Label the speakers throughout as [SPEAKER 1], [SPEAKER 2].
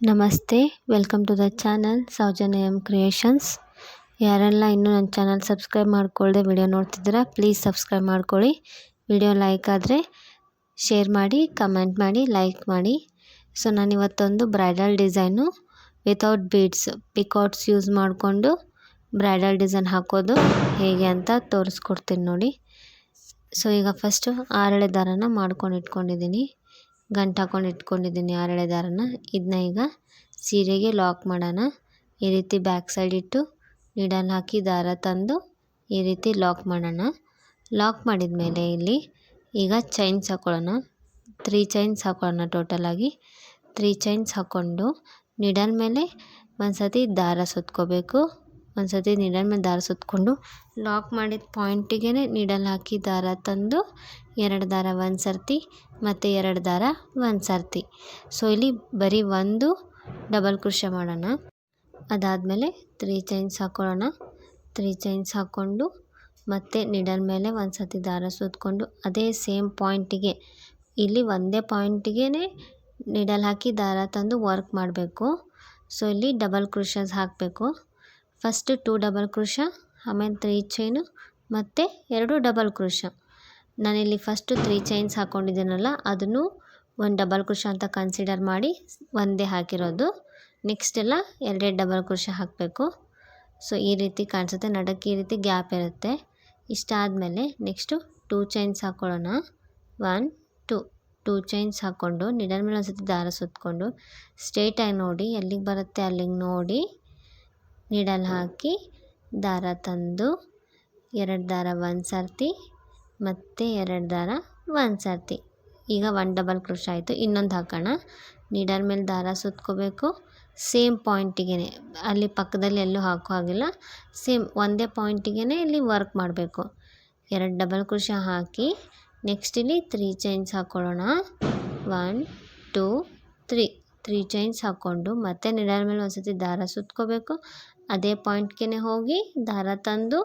[SPEAKER 1] ನಮಸ್ತೆ, welcome to the channel Soujan M creations. ಯಾರೆಲ್ಲ ಇನ್ನೂ ನನ್ನ ಚಾನಲ್ ಸಬ್ಸ್ಕ್ರೈಬ್ ಮಾಡ್ಕೊಳ್ಳದೆ ವಿಡಿಯೋ ನೋಡ್ತಿದ್ದೀರಾ, ಪ್ಲೀಸ್ ಸಬ್ಸ್ಕ್ರೈಬ್ ಮಾಡ್ಕೊಳ್ಳಿ. ವಿಡಿಯೋ ಲೈಕ್ ಆದರೆ ಶೇರ್ ಮಾಡಿ, ಕಮೆಂಟ್ ಮಾಡಿ, ಲೈಕ್ ಮಾಡಿ. ಸೊ, ನಾನು ಇವತ್ತೊಂದು bridal design without beads, picots use ಮಾಡಿಕೊಂಡು ಬ್ರೈಡಲ್ ಡಿಸೈನ್ ಹಾಕೋದು ಹೇಗೆ ಅಂತ ತೋರಿಸ್ಕೊಡ್ತೀನಿ ನೋಡಿ. ಸೊ, ಈಗ ಫಸ್ಟು ಆರಳೆ ದಾರನ ಮಾಡ್ಕೊಂಡು ಇಟ್ಕೊಂಡಿದ್ದೀನಿ. ಗಂಟು ಹಾಕೊಂಡು ಇಟ್ಕೊಂಡಿದ್ದೀನಿ ಹರಳೆ ದಾರನ. ಇದನ್ನ ಈಗ ಸೀರೆಗೆ ಲಾಕ್ ಮಾಡೋಣ. ಈ ರೀತಿ ಬ್ಯಾಕ್ ಸೈಡ್ ಇಟ್ಟು ನೀಡಲ್ ಹಾಕಿ ದಾರ ತಂದು ಈ ರೀತಿ ಲಾಕ್ ಮಾಡೋಣ. ಲಾಕ್ ಮಾಡಿದ ಮೇಲೆ ಇಲ್ಲಿ ಈಗ ಚೈನ್ಸ್ ಹಾಕೊಳ್ಳೋಣ. ತ್ರೀ ಚೈನ್ಸ್ ಹಾಕೊಳ್ಳೋಣ ಟೋಟಲಾಗಿ ತ್ರೀ ಚೈನ್ಸ್ ಹಾಕ್ಕೊಂಡು ನಿಡಲ್ ಮೇಲೆ ಒಂದು ಸತಿ ದಾರ ಸುತ್ಕೋಬೇಕು. ಒಂದು ಸರ್ತಿ ನಿಡಲ್ ಮೇಲೆ ದಾರ ಸುತ್ತಕೊಂಡು ಲಾಕ್ ಮಾಡಿದ ಪಾಯಿಂಟಿಗೆ ನೀಡಲ್ ಹಾಕಿ ದಾರ ತಂದು ಎರಡು ದಾರ ಒಂದು ಸರ್ತಿ ಮತ್ತು ಎರಡು ದಾರ ಒಂದು ಸರ್ತಿ. ಸೊ ಇಲ್ಲಿ ಬರೀ ಒಂದು ಡಬಲ್ ಕ್ರೋಶೆ ಮಾಡೋಣ. ಅದಾದಮೇಲೆ ತ್ರೀ ಚೈನ್ಸ್ ಹಾಕ್ಕೊಳ್ಳೋಣ ತ್ರೀ ಚೈನ್ಸ್ ಹಾಕ್ಕೊಂಡು ಮತ್ತು ನಿಡಲ್ ಮೇಲೆ ಒಂದು ಸರ್ತಿ ದಾರ ಸುತ್ತಕೊಂಡು ಅದೇ ಸೇಮ್ ಪಾಯಿಂಟಿಗೆ ಇಲ್ಲಿ ಒಂದೇ ಪಾಯಿಂಟಿಗೆ ನಿಡಲ್ ಹಾಕಿ ದಾರ ತಂದು ವರ್ಕ್ ಮಾಡಬೇಕು. ಸೊ ಇಲ್ಲಿ ಡಬಲ್ ಕ್ರೋಶಸ್ ಹಾಕಬೇಕು. ಫಸ್ಟ್ ಟೂ ಡಬಲ್ ಕ್ರೋಶ ಆಮೇಲೆ ತ್ರೀ ಚೈನು, ಮತ್ತು ಎರಡು ಡಬಲ್ ಕ್ರೋಶ ನಾನಿಲ್ಲಿ ಫಸ್ಟು ತ್ರೀ ಚೈನ್ಸ್ ಹಾಕ್ಕೊಂಡಿದ್ದೀನಲ್ಲ ಅದನ್ನು ಒಂದು ಡಬಲ್ ಕ್ರೋಶ ಅಂತ ಕನ್ಸಿಡರ್ ಮಾಡಿ ಒಂದೇ ಹಾಕಿರೋದು. ನೆಕ್ಸ್ಟ್ ಎಲ್ಲ ಎರಡೆರಡು ಡಬಲ್ ಕ್ರೋಶ ಹಾಕಬೇಕು. ಸೊ ಈ ರೀತಿ ಕಾಣಿಸುತ್ತೆ, ನಡಕ್ಕೆ ಈ ರೀತಿ ಗ್ಯಾಪ್ ಇರುತ್ತೆ. ಇಷ್ಟಾದಮೇಲೆ ನೆಕ್ಸ್ಟು ಟೂ ಚೈನ್ಸ್ ಹಾಕ್ಕೊಳ್ಳೋಣ ಒನ್, ಟೂ. ಟೂ ಚೈನ್ಸ್ ಹಾಕ್ಕೊಂಡು ನಿಡಲ್ ಮೇಲೆ ಒಂದು ಸತಿ ದಾರ ಸುತ್ತಕೊಂಡು ಸ್ಟ್ರೇಟಾಗಿ ನೋಡಿ, ಎಲ್ಲಿಗೆ ಬರುತ್ತೆ ಅಲ್ಲಿಗೆ ನೋಡಿ. ನೀಡಲ್ ಹಾಕಿ ದಾರ ತಂದು, ಎರಡು ದಾರ ಒಂದು ಸರ್ತಿ ಮತ್ತು ಎರಡು ದಾರ ಒಂದು ಸರ್ತಿ. ಈಗ ಒನ್ ಡಬಲ್ ಕ್ರೋಶ ಆಯಿತು. ಇನ್ನೊಂದು ಹಾಕೋಣ. ನೀಡಲ್ ಮೇಲೆ ದಾರ ಸುತ್ಕೋಬೇಕು. ಸೇಮ್ ಪಾಯಿಂಟಿಗೆ ಅಲ್ಲಿ ಪಕ್ಕದಲ್ಲಿ ಎಲ್ಲೂ ಹಾಕೋ ಹಾಗಿಲ್ಲ. ಸೇಮ್ ಒಂದೇ ಪಾಯಿಂಟಿಗೆ ಇಲ್ಲಿ ವರ್ಕ್ ಮಾಡಬೇಕು. ಎರಡು ಡಬಲ್ ಕ್ರೋಶ ಹಾಕಿ ನೆಕ್ಸ್ಟ್ ಇಲ್ಲಿ ತ್ರೀ ಚೈನ್ಸ್ ಹಾಕ್ಕೊಳ್ಳೋಣ one two three three chains ಹಾಕ್ಕೊಂಡು ಮತ್ತೆ ನಿಡಲ್ ಮೇಲೆ ಒಂದು ಸತಿ ದಾರ ಸುತ್ಕೋಬೇಕು. ಅದೇ ಪಾಯಿಂಟ್ಗೆ ಹೋಗಿ ದಾರ ತಂದು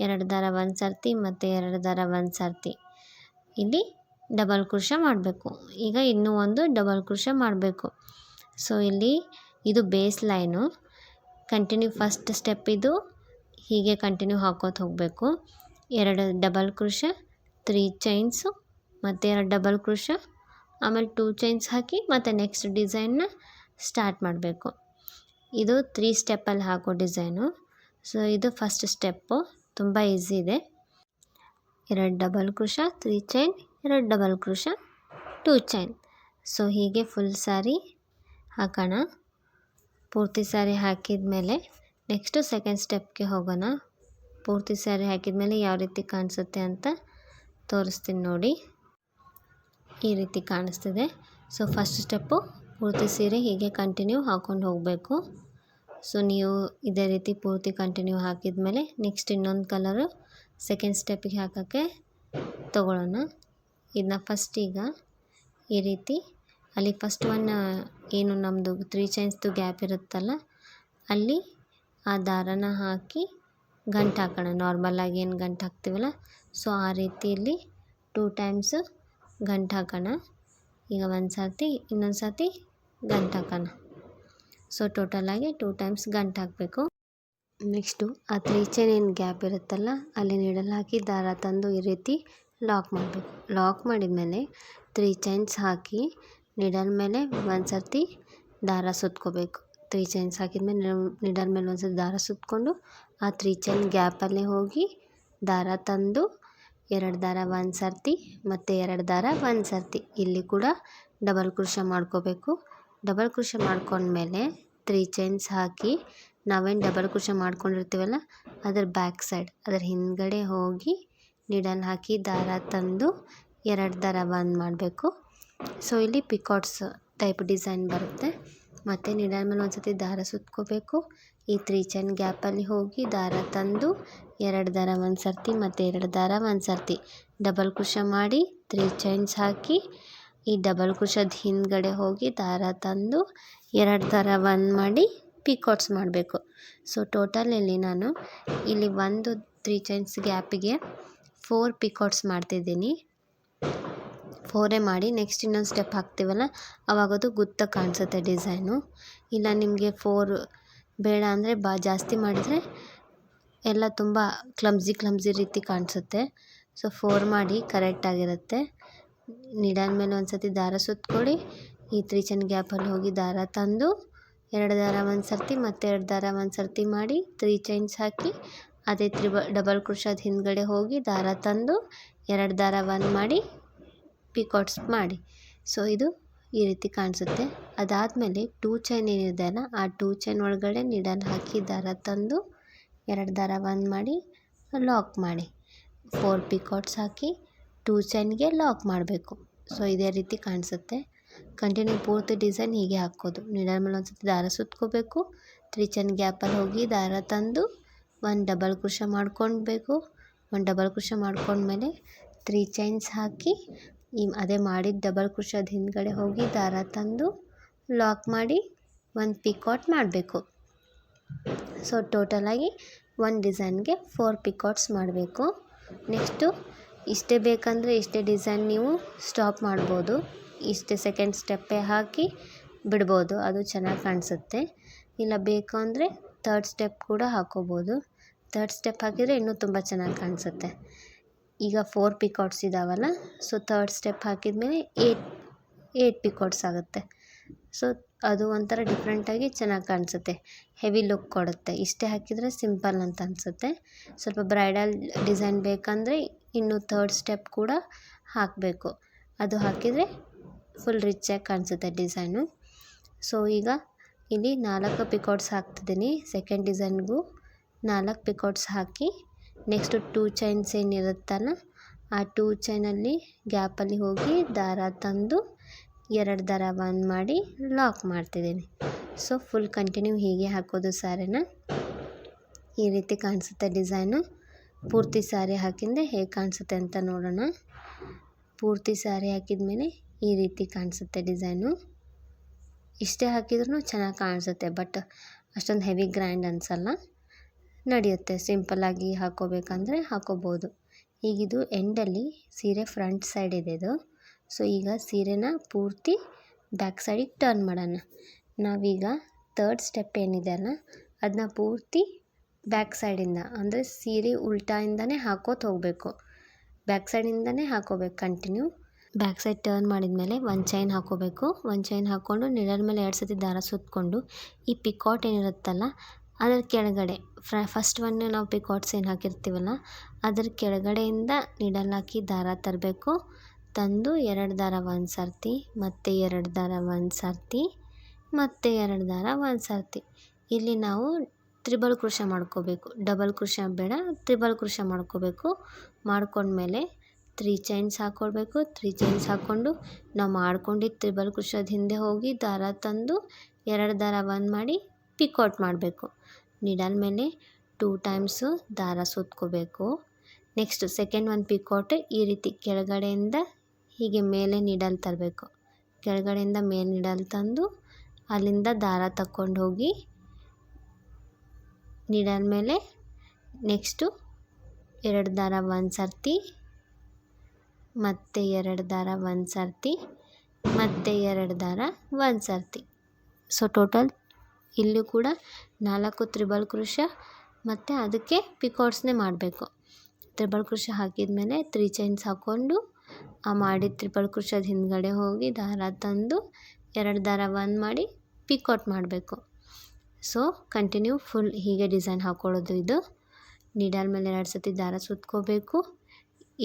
[SPEAKER 1] ಎರಡು ದಾರ ಒಂದು ಸರ್ತಿ ಮತ್ತು ಎರಡು ದಾರ ಒಂದು ಸರ್ತಿ. ಇಲ್ಲಿ ಡಬಲ್ ಕ್ರೋಶ ಮಾಡಬೇಕು. ಈಗ ಇನ್ನೂ ಒಂದು ಡಬಲ್ ಕ್ರೋಶ ಮಾಡಬೇಕು. ಸೊ ಇಲ್ಲಿ ಇದು base line continue first step ಇದು. ಹೀಗೆ ಕಂಟಿನ್ಯೂ ಹಾಕೋತ ಹೋಗಬೇಕು. ಎರಡು ಡಬಲ್ ಕ್ರೋಶ ತ್ರೀ ಚೈನ್ಸು ಮತ್ತು ಎರಡು ಡಬಲ್ ಕ್ರೋಶ ಆಮೇಲೆ ಟೂ ಚೈನ್ಸ್ ಹಾಕಿ ಮತ್ತು ನೆಕ್ಸ್ಟ್ ಡಿಸೈನ್ನ ಸ್ಟಾರ್ಟ್ ಮಾಡಬೇಕು. ಇದು ತ್ರೀ ಸ್ಟೆಪ್ಪಲ್ಲಿ ಹಾಕೋ ಡಿಸೈನು ಸೊ ಇದು ಫಸ್ಟ್ ಸ್ಟೆಪ್ಪು ತುಂಬ ಈಸಿ ಇದೆ. ಎರಡು ಡಬಲ್ ಕ್ರೋಶ ತ್ರೀ ಚೈನ್ ಎರಡು double crochet two chain so ಹೀಗೆ ಫುಲ್ ಸ್ಯಾರಿ ಹಾಕೋಣ. ಪೂರ್ತಿ ಸ್ಯಾರಿ ಹಾಕಿದ ಮೇಲೆ ನೆಕ್ಸ್ಟು ಸೆಕೆಂಡ್ ಸ್ಟೆಪ್ಗೆ ಹೋಗೋಣ. ಪೂರ್ತಿ ಸ್ಯಾರಿ ಹಾಕಿದ ಮೇಲೆ ಯಾವ ರೀತಿ ಕಾಣಿಸುತ್ತೆ ಅಂತ ತೋರಿಸ್ತೀನಿ ನೋಡಿ. ಈ ರೀತಿ ಕಾಣಿಸ್ತಿದೆ. ಸೊ ಫಸ್ಟ್ ಸ್ಟೆಪ್ಪು ಪೂರ್ತಿ ಸೀರೆ ಹೀಗೆ ಕಂಟಿನ್ಯೂ ಹಾಕ್ಕೊಂಡು ಹೋಗಬೇಕು. ಸೊ ನೀವು ಇದೇ ರೀತಿ ಪೂರ್ತಿ ಕಂಟಿನ್ಯೂ ಹಾಕಿದ ಮೇಲೆ ನೆಕ್ಸ್ಟ್ ಇನ್ನೊಂದು ಕಲರು ಸೆಕೆಂಡ್ ಸ್ಟೆಪ್ಪಿಗೆ ಹಾಕೋಕ್ಕೆ ತೊಗೊಳ್ಳೋಣ. ಇದನ್ನ ಫಸ್ಟ್ ಈಗ ಈ ರೀತಿ. ಅಲ್ಲಿ ಫಸ್ಟ್ ಒನ್ ಏನು ನಮ್ಮದು ತ್ರೀ ಚೈನ್ಸ್ದು ಗ್ಯಾಪ್ ಇರುತ್ತಲ್ಲ, ಅಲ್ಲಿ ಆ ದಾರನ ಹಾಕಿ ಗಂಟು ಹಾಕೋಣ ನಾರ್ಮಲಾಗಿ ಏನು ಗಂಟು ಹಾಕ್ತೀವಲ್ಲ ಸೊ ಆ ರೀತಿಯಲ್ಲಿ ಟೂ ಟೈಮ್ಸು ಗಂಟು ಹಾಕೋಣ. ಈಗ ಒಂದು ಸರ್ತಿ, ಇನ್ನೊಂದು ಸರ್ತಿ ಗಂಟು ಹಾಕೋಣ. ಸೊ ಟೋಟಲಾಗಿ ಟೂ ಟೈಮ್ಸ್ ಗಂಟು ಹಾಕಬೇಕು. ನೆಕ್ಸ್ಟು ಆ ತ್ರೀ ಚೈನ್ ಏನು ಗ್ಯಾಪ್ ಇರುತ್ತಲ್ಲ, ಅಲ್ಲಿ ನೀಡಲು ಹಾಕಿ ದಾರ ತಂದು ಈ ರೀತಿ ಲಾಕ್ ಮಾಡಬೇಕು. ಲಾಕ್ ಮಾಡಿದ ಮೇಲೆ ತ್ರೀ ಚೈನ್ಸ್ ಹಾಕಿ ನಿಡಲ್ ಮೇಲೆ ಒಂದು ಸರ್ತಿ ದಾರ ಸುತ್ಕೋಬೇಕು. ತ್ರೀ ಚೈನ್ಸ್ ಹಾಕಿದ ಮೇಲೆ ನಿಡಲ್ ಮೇಲೆ ಒಂದು ಸರ್ತಿ ದಾರ ಸುತ್ತಕೊಂಡು ಆ ತ್ರೀ ಚೈನ್ ಗ್ಯಾಪಲ್ಲೇ ಹೋಗಿ ದಾರ ತಂದು ಎರಡು ದಾರ ಒಂದು ಸರ್ತಿ ಮತ್ತು ಎರಡು ದಾರ ಒಂದು ಸರ್ತಿ. ಇಲ್ಲಿ ಕೂಡ ಡಬಲ್ ಕ್ರೋಶ ಮಾಡ್ಕೋಬೇಕು. ಡಬಲ್ ಕ್ರೋಶ ಮಾಡ್ಕೊಂಡ್ಮೇಲೆ ತ್ರೀ ಚೈನ್ಸ್ ಹಾಕಿ ನಾವೇನು ಡಬಲ್ ಕ್ರೋಶ ಮಾಡ್ಕೊಂಡಿರ್ತೀವಲ್ಲ, ಅದರ ಬ್ಯಾಕ್ ಸೈಡ್, ಅದರ ಹಿಂದ್ಗಡೆ ಹೋಗಿ ನಿಡಲ್ ಹಾಕಿ ದಾರ ತಂದು ಎರಡು ದಾರ ಬಂದ್ ಮಾಡಬೇಕು. ಸೊ ಇಲ್ಲಿ ಪಿಕಾಟ್ಸ್ ಟೈಪ್ ಡಿಸೈನ್ ಬರುತ್ತೆ. ಮತ್ತು ನಿಡಲ್ ಮೇಲೆ ಒಂದು ಸರ್ತಿ ದಾರ ಸುತ್ಕೋಬೇಕು. ಈ ತ್ರೀ ಚೈನ್ ಗ್ಯಾಪಲ್ಲಿ ಹೋಗಿ ದಾರ ತಂದು ಎರಡು ದಾರ ಒಂದು ಸರ್ತಿ ಮತ್ತು ಎರಡು ದಾರ ಒಂದು ಸರ್ತಿ ಡಬಲ್ ಕುಶ ಮಾಡಿ ತ್ರೀ ಚೈನ್ಸ್ ಹಾಕಿ ಈ ಡಬಲ್ ಕುಶದ ಹಿಂದ್ಗಡೆ ಹೋಗಿ ದಾರ ತಂದು ಎರಡು ದಾರ ಒಂದು ಮಾಡಿ ಪಿಕೋಟ್ಸ್ ಮಾಡಬೇಕು. ಸೊ ಟೋಟಲ್ ಇಲ್ಲಿ ನಾನು ಇಲ್ಲಿ ಒಂದು ತ್ರೀ ಚೈನ್ಸ್ ಗ್ಯಾಪಿಗೆ ಫೋರ್ ಪಿಕೋಟ್ಸ್ ಮಾಡ್ತಿದ್ದೀನಿ. ಫೋರೇ ಮಾಡಿ ನೆಕ್ಸ್ಟ್ ಇನ್ನೊಂದು ಸ್ಟೆಪ್ ಹಾಕ್ತೀವಲ್ಲ, ಅವಾಗದು ಗುತ್ತ ಕಾಣಿಸುತ್ತೆ ಡಿಸೈನು. ಇಲ್ಲ ನಿಮಗೆ ಫೋರ್ ಬೇಡ ಅಂದರೆ ಬಾ, ಜಾಸ್ತಿ ಮಾಡಿದರೆ ಎಲ್ಲ ತುಂಬ ಕ್ಲಮ್ಸಿ ಕ್ಲಮ್ಸಿ ರೀತಿ ಕಾಣಿಸುತ್ತೆ. ಸೊ, ಫೋರ್ ಮಾಡಿ ಕರೆಕ್ಟಾಗಿರುತ್ತೆ ನಿಡಲ್ ಮೇಲೆ ಒಂದು ಸರ್ತಿ ದಾರ ಸುತ್ಕೊಳ್ಳಿ. ಈ ತ್ರೀ ಚೈನ್ ಗ್ಯಾಪಲ್ಲಿ ಹೋಗಿ ದಾರ ತಂದು ಎರಡು ದಾರ ಒಂದು ಸರ್ತಿ ಮತ್ತು ಎರಡು ದಾರ ಒಂದು ಸರ್ತಿ ಮಾಡಿ ತ್ರೀ ಚೈನ್ಸ್ ಹಾಕಿ ಅದೇ ತ್ರಿಬ, ಡಬಲ್ ಕ್ರೋಶದ ಹಿಂದ್ಗಡೆ ಹೋಗಿ ದಾರ ತಂದು ಎರಡು ದಾರ ಒಂದು ಮಾಡಿ ಪಿಕಾಟ್ಸ್ ಮಾಡಿ. ಸೊ, ಇದು ಈ ರೀತಿ ಕಾಣಿಸುತ್ತೆ. ಅದಾದಮೇಲೆ ಟೂ ಚೈನ್ ಏನಿದೆ ಅಲ್ಲ ಆ ಟೂ ಚೈನ್ ಒಳಗಡೆ ನಿಡಲ್ ಹಾಕಿ ದಾರ ತಂದು ಎರಡು ದಾರ ಒಂದು ಮಾಡಿ ಲಾಕ್ ಮಾಡಿ. ಫೋರ್ ಪಿಕಾಟ್ಸ್ ಹಾಕಿ ಟೂ ಚೈನ್ಗೆ ಲಾಕ್ ಮಾಡಬೇಕು. ಸೊ, ಇದೇ ರೀತಿ ಕಾಣಿಸುತ್ತೆ. ಕಂಟಿನ್ಯೂ ಪೂರ್ತಿ ಡಿಸೈನ್ ಹೀಗೆ ಹಾಕೋದು. ನಿಡಲ್ ಮೇಲೆ ಒಂದು ಸತಿ ದಾರ ಸುತ್ಕೋಬೇಕು. ತ್ರೀ ಚೈನ್ ಗ್ಯಾಪಲ್ಲಿ ಹೋಗಿ ದಾರ ತಂದು ಒಂದು ಡಬಲ್ ಕುಶ ಮಾಡ್ಕೊಳ್ಬೇಕು. ಒಂದು ಡಬಲ್ ಕುಶ ಮಾಡ್ಕೊಂಡ್ಮೇಲೆ ತ್ರೀ ಚೈನ್ಸ್ ಹಾಕಿ ಈ ಅದೇ ಮಾಡಿದ ಡಬಲ್ ಕ್ರೋಷದ ಹಿಂದ್ಗಡೆ ಹೋಗಿ ದಾರ ತಂದು ಲಾಕ್ ಮಾಡಿ ಒಂದು ಪಿಕಾಟ್ ಮಾಡಬೇಕು. ಸೊ ಟೋಟಲಾಗಿ ಒಂದು ಡಿಸೈನ್ಗೆ ಫೋರ್ ಪಿಕಾಟ್ಸ್ ಮಾಡಬೇಕು. ನೆಕ್ಸ್ಟು ಇಷ್ಟೇ ಬೇಕಂದರೆ ಇಷ್ಟೇ ಡಿಸೈನ್ ನೀವು ಸ್ಟಾಪ್ ಮಾಡ್ಬೋದು. ಇಷ್ಟೇ ಸೆಕೆಂಡ್ ಸ್ಟೆಪ್ಪೇ ಹಾಕಿ ಬಿಡ್ಬೋದು. ಅದು ಚೆನ್ನಾಗಿ ಕಾಣಿಸುತ್ತೆ. ಇಲ್ಲ ಬೇಕು ಅಂದರೆ ತರ್ಡ್ ಸ್ಟೆಪ್ ಕೂಡ ಹಾಕ್ಕೋಬೋದು ತರ್ಡ್ ಸ್ಟೆಪ್ ಹಾಕಿದರೆ ಇನ್ನೂ ತುಂಬ ಚೆನ್ನಾಗಿ ಕಾಣಿಸುತ್ತೆ. ಈಗ ಫೋರ್ ಪಿಕಾಟ್ಸ್ ಇದ್ದಾವಲ್ಲ ಸೊ ತರ್ಡ್ ಸ್ಟೆಪ್ ಹಾಕಿದ್ಮೇಲೆ ಏಟ್ ಏಟ್ ಪಿಕಾಟ್ಸ್ ಆಗುತ್ತೆ. ಸೊ ಅದು ಒಂಥರ ಡಿಫ್ರೆಂಟಾಗಿ ಚೆನ್ನಾಗಿ ಕಾಣಿಸುತ್ತೆ. ಹೆವಿ ಲುಕ್ ಕೊಡುತ್ತೆ. ಇಷ್ಟೇ ಹಾಕಿದರೆ ಸಿಂಪಲ್ ಅಂತ ಅನಿಸುತ್ತೆ. ಸ್ವಲ್ಪ ಬ್ರೈಡಲ್ ಡಿಸೈನ್ ಬೇಕಂದರೆ ಇನ್ನು ಥರ್ಡ್ ಸ್ಟೆಪ್ ಕೂಡ ಹಾಕಬೇಕು. ಅದು ಹಾಕಿದರೆ ಫುಲ್ ರಿಚ್ಚಾಗಿ ಕಾಣಿಸುತ್ತೆ ಡಿಸೈನು ಸೊ ಈಗ ಇಲ್ಲಿ ನಾಲ್ಕು ಪಿಕಾಟ್ಸ್ ಹಾಕ್ತಿದ್ದೀನಿ. ಸೆಕೆಂಡ್ ಡಿಸೈನ್ಗೂ ನಾಲ್ಕು ಪಿಕಾಟ್ಸ್ ಹಾಕಿ ನೆಕ್ಸ್ಟು ಟೂ ಚೈನ್ಸ್ ಏನಿರುತ್ತಲ್ಲ ಆ ಟೂ ಚೈನಲ್ಲಿ ಗ್ಯಾಪಲ್ಲಿ ಹೋಗಿ ದಾರ ತಂದು ಎರಡು ದಾರ ಬಂದ್ ಮಾಡಿ ಲಾಕ್ ಮಾಡ್ತಿದ್ದೀನಿ. ಸೊ ಫುಲ್ ಕಂಟಿನ್ಯೂ ಹೀಗೆ ಹಾಕೋದು ಸಾರಿನ. ಈ ರೀತಿ ಕಾಣಿಸುತ್ತೆ ಡಿಸೈನು ಪೂರ್ತಿ ಸಾರಿ ಹಾಕಿಂದೆ ಹೇಗೆ ಕಾಣಿಸುತ್ತೆ ಅಂತ ನೋಡೋಣ. ಪೂರ್ತಿ ಸಾರಿ ಹಾಕಿದ್ಮೇಲೆ ಈ ರೀತಿ ಕಾಣಿಸುತ್ತೆ ಡಿಸೈನು ಇಷ್ಟೇ ಹಾಕಿದ್ರೂ ಚೆನ್ನಾಗಿ ಕಾಣಿಸುತ್ತೆ ಬಟ್ ಅಷ್ಟೊಂದು ಹೆವಿ ಗ್ರ್ಯಾಂಡ್ ಅನಿಸಲ್ಲ. ನಡೆಯುತ್ತೆ. ಸಿಂಪಲ್ಲಾಗಿ ಹಾಕೋಬೇಕಂದ್ರೆ ಹಾಕೋಬೋದು. ಈಗಿದು ಎಂಡಲ್ಲಿ ಸೀರೆ ಫ್ರಂಟ್ ಸೈಡ್ ಇದೆ ಇದು. ಸೊ ಈಗ ಸೀರೆನ ಪೂರ್ತಿ ಬ್ಯಾಕ್ ಸೈಡಿಗೆ ಟರ್ನ್ ಮಾಡೋಣ. ನಾವೀಗ ತರ್ಡ್ ಸ್ಟೆಪ್ ಏನಿದೆ ಅಲ್ಲ ಅದನ್ನ ಪೂರ್ತಿ ಬ್ಯಾಕ್ ಸೈಡಿಂದ ಅಂದರೆ ಸೀರೆ ಉಲ್ಟಾಯಿಂದನೇ ಹಾಕೋತ ಹೋಗಬೇಕು. ಬ್ಯಾಕ್ ಸೈಡಿಂದನೇ ಹಾಕೋಬೇಕು ಕಂಟಿನ್ಯೂ ಬ್ಯಾಕ್ ಸೈಡ್ ಟರ್ನ್ ಮಾಡಿದ ಮೇಲೆ ಒನ್ ಚೈನ್ ಹಾಕೋಬೇಕು. ಒನ್ ಚೈನ್ ಹಾಕ್ಕೊಂಡು ನೆರಳ ಮೇಲೆ ಎರಡು ಸತಿ ದಾರ ಸುತ್ತಕೊಂಡು ಈ ಪಿಕಾಟ್ ಏನಿರುತ್ತಲ್ಲ ಅದರ ಕೆಳಗಡೆ, ಫ್ರ ಫಸ್ಟ್ ಒನ್ ನಾವು ಪಿಕಾಟ್ಸ್ ಏನು ಹಾಕಿರ್ತೀವಲ್ಲ, ಅದರ ಕೆಳಗಡೆಯಿಂದ ನಿಡಲ್ ಹಾಕಿ ದಾರ ತರಬೇಕು. ತಂದು ಎರಡು ದಾರ ಒಂದು ಸರ್ತಿ, ಮತ್ತು ಎರಡು ದಾರ ಒಂದು ಸರ್ತಿ, ಮತ್ತು ಎರಡು ದಾರ ಒಂದು ಸರ್ತಿ. ಇಲ್ಲಿ ನಾವು ತ್ರಿಬಲ್ ಕೃಷ ಮಾಡ್ಕೋಬೇಕು. ಡಬಲ್ ಕೃಷ ಬೇಡ, ತ್ರಿಬಲ್ ಕೃಷ ಮಾಡ್ಕೋಬೇಕು. ಮಾಡ್ಕೊಂಡ್ಮೇಲೆ ತ್ರೀ ಚೈನ್ಸ್ ಹಾಕ್ಕೊಳ್ಬೇಕು ತ್ರೀ ಚೈನ್ಸ್ ಹಾಕ್ಕೊಂಡು ನಾವು ಮಾಡ್ಕೊಂಡಿದ್ದು ತ್ರಿಬಲ್ ಕೃಷದ ಹಿಂದೆ ಹೋಗಿ ದಾರ ತಂದು, ಎರಡು ದಾರ ಒಂದು ಮಾಡಿ ಪಿಕಾಟ್ ಮಾಡಬೇಕು. ನಿಡಲ್ ಮೇಲೆ ಟೂ ಟೈಮ್ಸು ದಾರ ಸುತ್ಕೋಬೇಕು. ನೆಕ್ಸ್ಟ್ ಸೆಕೆಂಡ್ ಒಂದು ಪಿಕೌಟ್ ಈ ರೀತಿ ಕೆಳಗಡೆಯಿಂದ ಹೀಗೆ ಮೇಲೆ ನಿಡಲ್ ತರಬೇಕು. ಕೆಳಗಡೆಯಿಂದ ಮೇಲೆ ನಿಡಲ್ ತಂದು ಅಲ್ಲಿಂದ ದಾರ ತಕ್ಕೊಂಡು ಹೋಗಿ ನಿಡಲ್ ಮೇಲೆ ನೆಕ್ಸ್ಟು ಎರಡು ದಾರ ಒಂದು ಸರ್ತಿ, ಮತ್ತು ಎರಡು ದಾರ ಒಂದು ಸರ್ತಿ, ಮತ್ತು ಎರಡು ದಾರ ಒಂದು ಸರ್ತಿ. ಸೊ ಟೋಟಲ್ ಇಲ್ಲೂ ಕೂಡ ನಾಲ್ಕು ತ್ರಿಬಲ್ ಕೃಷ ಮತ್ತು ಅದಕ್ಕೆ ಪಿಕಾಟ್ಸ್ನೇ ಮಾಡಬೇಕು. ತ್ರಿಬಲ್ ಕೃಷ ಹಾಕಿದ ಮೇಲೆ ತ್ರೀ ಚೈನ್ಸ್ ಹಾಕ್ಕೊಂಡು ಆ ಮಾಡಿದ ತ್ರಿಬಲ್ ಕೃಷದ ಹಿಂದ್ಗಡೆ ಹೋಗಿ ದಾರ ತಂದು ಎರಡು ದಾರ ಒಂದು ಮಾಡಿ ಪಿಕಾಟ್ ಮಾಡಬೇಕು. ಸೊ ಕಂಟಿನ್ಯೂ ಫುಲ್ ಹೀಗೆ ಡಿಸೈನ್ ಹಾಕ್ಕೊಳ್ಳೋದು ಇದು. ನೀಡಲ್ ಮೇಲೆ ಎರಡು ಸತಿ ದಾರ ಸುತ್ಕೋಬೇಕು.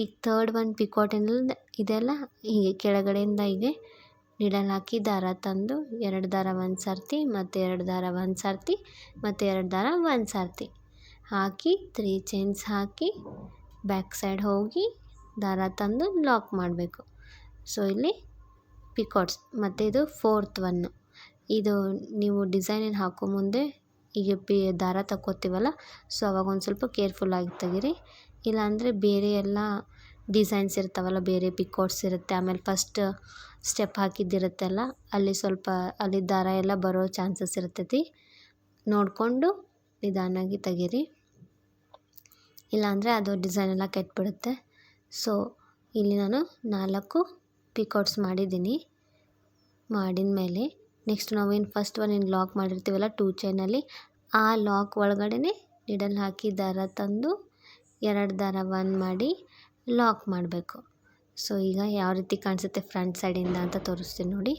[SPEAKER 1] ಈಗ ಥರ್ಡ್ ಒನ್ ಪಿಕಾಟ್ ಏನಿಲ್ಲ, ಇದೆಲ್ಲ ಹೀಗೆ ಕೆಳಗಡೆಯಿಂದ ಹೀಗೆ ನೀಡಲ್ ಹಾಕಿ ದಾರ ತಂದು, ಎರಡು ದಾರ ಒಂದು ಸರ್ತಿ ಮತ್ತು ಎರಡು ದಾರ ಒಂದು ಸರ್ತಿ ಮತ್ತು ಎರಡು ದಾರ ಒಂದು ಸರ್ತಿ ಹಾಕಿ ತ್ರೀ ಚೈನ್ಸ್ ಹಾಕಿ ಬ್ಯಾಕ್ ಸೈಡ್ ಹೋಗಿ ದಾರ ತಂದು ಲಾಕ್ ಮಾಡಬೇಕು. ಸೊ ಇಲ್ಲಿ ಪಿಕಾಟ್ಸ್ ಮತ್ತು ಇದು ಫೋರ್ತ್ ಒನ್ನು ಇದು ನೀವು ಡಿಸೈನಿನ ಹಾಕೋ ಮುಂದೆ ಈಗ ಪಿ ದಾರ ತಕ್ಕೋತೀವಲ್ಲ ಸೊ ಅವಾಗ ಒಂದು ಸ್ವಲ್ಪ ಕೇರ್ಫುಲ್ಲಾಗಿ ತೆಗೀರಿ. ಇಲ್ಲಾಂದರೆ ಬೇರೆ ಎಲ್ಲ ಡಿಸೈನ್ಸ್ ಇರ್ತಾವಲ್ಲ, ಬೇರೆ ಪಿಕಾಟ್ಸ್ ಇರುತ್ತೆ. ಆಮೇಲೆ ಫಸ್ಟ್ ಸ್ಟೆಪ್ ಹಾಕಿದ್ದಿರುತ್ತಲ್ಲ, ಅಲ್ಲಿ ಸ್ವಲ್ಪ ಅಲ್ಲಿ ದಾರ ಎಲ್ಲ ಬರೋ ಚಾನ್ಸಸ್ ಇರ್ತೈತಿ. ನೋಡಿಕೊಂಡು ನಿಧಾನಾಗಿ ತೆಗೀರಿ. ಇಲ್ಲಾಂದರೆ ಅದು ಡಿಸೈನ್ ಎಲ್ಲ ಕೆಟ್ಬಿಡುತ್ತೆ. ಸೊ ಇಲ್ಲಿ ನಾನು ನಾಲ್ಕು ಪಿಕೌಟ್ಸ್ ಮಾಡಿದ್ದೀನಿ. ಮಾಡಿದ ಮೇಲೆ ನೆಕ್ಸ್ಟ್ ನಾವೇನು ಫಸ್ಟ್ ಒನ್ ಏನು ಲಾಕ್ ಮಾಡಿರ್ತೀವಲ್ಲ ಟೂ ಚೈನಲ್ಲಿ ಆ ಲಾಕ್ ಒಳಗಡೆ ನಿಡಲ್ ಹಾಕಿ ದಾರ ತಂದು, ಎರಡು ದಾರ ಒನ್ ಮಾಡಿ ಲಾಕ್ ಮಾಡಬೇಕು. ಸೊ, ಈಗ ಯಾವ ರೀತಿ ಕಾಣಿಸುತ್ತೆ ಫ್ರಂಟ್ ಸೈಡಿಂದ ಅಂತ ತೋರಿಸ್ತೀನಿ ನೋಡಿ.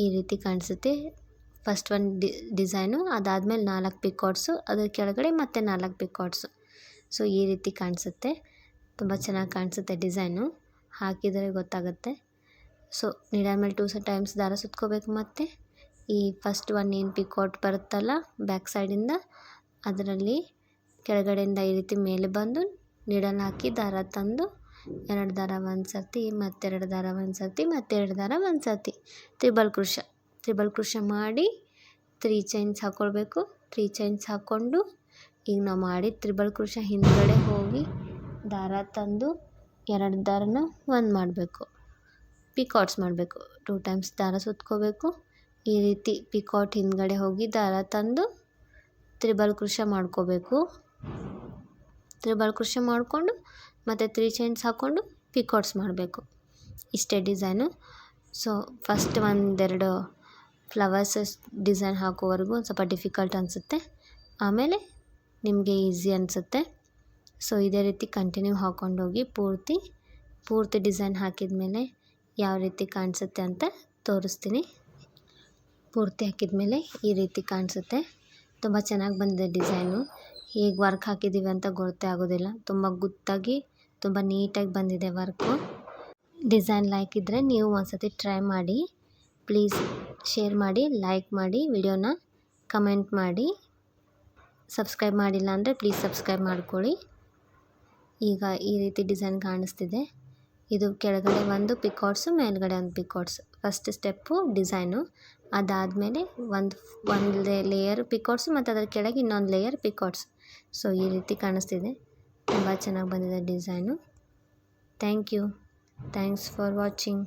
[SPEAKER 1] ಈ ರೀತಿ ಕಾಣಿಸುತ್ತೆ. ಫಸ್ಟ್ ಒಂದು ಡಿ, ಡಿಸೈನು, ಅದಾದಮೇಲೆ ನಾಲ್ಕು ಪಿಕಾಟ್ಸು ಅದ್ರ ಕೆಳಗಡೆ ಮತ್ತೆ ನಾಲ್ಕು ಪಿಕಾಟ್ಸು ಸೊ, ಈ ರೀತಿ ಕಾಣಿಸುತ್ತೆ. ತುಂಬ ಚೆನ್ನಾಗಿ ಕಾಣಿಸುತ್ತೆ ಡಿಸೈನು. ಹಾಕಿದರೆ ಗೊತ್ತಾಗುತ್ತೆ. ಸೊ ಮೇಲೆ ಟೂ ಸ, ಟೈಮ್ಸ್ ದಾರ ಸುತ್ಕೋಬೇಕು ಮತ್ತು. ಈ ಫಸ್ಟ್ ಒನ್ ಏನು ಪಿಕಾಟ್ ಬರುತ್ತಲ್ಲ, ಬ್ಯಾಕ್ ಸೈಡಿಂದ, ಅದರಲ್ಲಿ ಕೆಳಗಡೆಯಿಂದ ಈ ರೀತಿ ಮೇಲೆ ಬಂದು ನೀಡಲ್ ಹಾಕಿ ದಾರ ತಂದು ಎರಡು ದಾರ ಒಂದು ಸರ್ತಿ, ಮತ್ತೆರಡು ದಾರ ಒಂದು ಸರ್ತಿ, ಮತ್ತೆರಡು ದಾರ ಒಂದು ಸರ್ತಿ. ತ್ರಿಬಲ್ ಕೃಷ. ತ್ರಿಬಲ್ ಕೃಷ ಮಾಡಿ ತ್ರೀ ಚೈನ್ಸ್ ಹಾಕ್ಕೊಳ್ಬೇಕು ತ್ರೀ ಚೈನ್ಸ್ ಹಾಕ್ಕೊಂಡು ಈಗ ನಾವು ಮಾಡಿ ತ್ರಿಬಲ್ ಕೃಷ ಹಿಂದುಗಡೆ ಹೋಗಿ ದಾರ ತಂದು ಎರಡು ದಾರನ ಒಂದು ಮಾಡಬೇಕು. ಪಿಕಾಟ್ಸ್ ಮಾಡಬೇಕು. ಟೂ ಟೈಮ್ಸ್ ದಾರ ಸುತ್ಕೋಬೇಕು. ಈ ರೀತಿ ಪಿಕಾಟ್ ಹಿಂದುಗಡೆ ಹೋಗಿ ದಾರ ತಂದು ತ್ರಿಬಲ್ ಕೃಷ ಮಾಡ್ಕೋಬೇಕು. ತ್ರಿಬಲ್ ಕೃಷಿ ಮಾಡಿಕೊಂಡು ಮತ್ತು ತ್ರೀ ಚೈನ್ಸ್ ಹಾಕ್ಕೊಂಡು ಪಿಕಾಟ್ಸ್ ಮಾಡಬೇಕು. ಇಷ್ಟೇ ಡಿಸೈನು. ಸೊ ಫಸ್ಟ್ ಒಂದೆರಡು ಫ್ಲವರ್ಸ್ ಡಿಸೈನ್ ಹಾಕೋವರೆಗೂ ಸ್ವಲ್ಪ ಡಿಫಿಕಲ್ಟ್ ಅನಿಸುತ್ತೆ. ಆಮೇಲೆ ನಿಮಗೆ ಈಸಿ ಅನಿಸುತ್ತೆ. ಸೊ ಇದೇ ರೀತಿ ಕಂಟಿನ್ಯೂ ಹಾಕ್ಕೊಂಡೋಗಿ ಪೂರ್ತಿ ಪೂರ್ತಿ ಡಿಸೈನ್ ಹಾಕಿದ ಮೇಲೆ ಯಾವ ರೀತಿ ಕಾಣಿಸುತ್ತೆ ಅಂತ ತೋರಿಸ್ತೀನಿ. ಪೂರ್ತಿ ಹಾಕಿದ ಮೇಲೆ ಈ ರೀತಿ ಕಾಣಿಸುತ್ತೆ. ತುಂಬ ಚೆನ್ನಾಗಿ ಬಂದಿದೆ ಡಿಸೈನು. ಹೇಗೆ ವರ್ಕ್ ಹಾಕಿದ್ದೀವಿ ಅಂತ ಗೊತ್ತೇ ಆಗೋದಿಲ್ಲ. ತುಂಬ ಗುತ್ತಾಗಿ, ತುಂಬ ನೀಟಾಗಿ ಬಂದಿದೆ ವರ್ಕು. ಡಿಸೈನ್ ಲೈಕ್ ಇದ್ದರೆ ನೀವು ಒಂದ್ಸತಿ ಟ್ರೈ ಮಾಡಿ. ಪ್ಲೀಸ್ ಶೇರ್ ಮಾಡಿ, ಲೈಕ್ ಮಾಡಿ, ವಿಡಿಯೋನ ಕಮೆಂಟ್ ಮಾಡಿ. ಸಬ್ಸ್ಕ್ರೈಬ್ ಮಾಡಿಲ್ಲ ಅಂದರೆ ಪ್ಲೀಸ್ ಸಬ್ಸ್ಕ್ರೈಬ್ ಮಾಡ್ಕೊಳ್ಳಿ. ಈಗ ಈ ರೀತಿ ಡಿಸೈನ್ ಕಾಣಿಸ್ತಿದೆ. ಇದು ಕೆಳಗಡೆ ಒಂದು ಪಿಕಾಟ್ಸು ಮೇಲ್ಗಡೆ ಒಂದು ಪಿಕಾಟ್ಸ್ ಫಸ್ಟ್ ಸ್ಟೆಪ್ಪು ಡಿಸೈನು. ಅದಾದಮೇಲೆ ಒಂದು ಒಂದು ಲೇಯರ್ ಪಿಕಾಟ್ಸು ಮತ್ತು ಅದರ ಕೆಳಗೆ ಇನ್ನೊಂದು ಲೇಯರ್ ಪಿಕಾಟ್ಸ್ ಸೊ, ಈ ರೀತಿ ಕಾಣಿಸ್ತಿದೆ. ತುಂಬ ಚೆನ್ನಾಗಿ ಬಂದಿದೆ design. Thank you. Thanks for watching.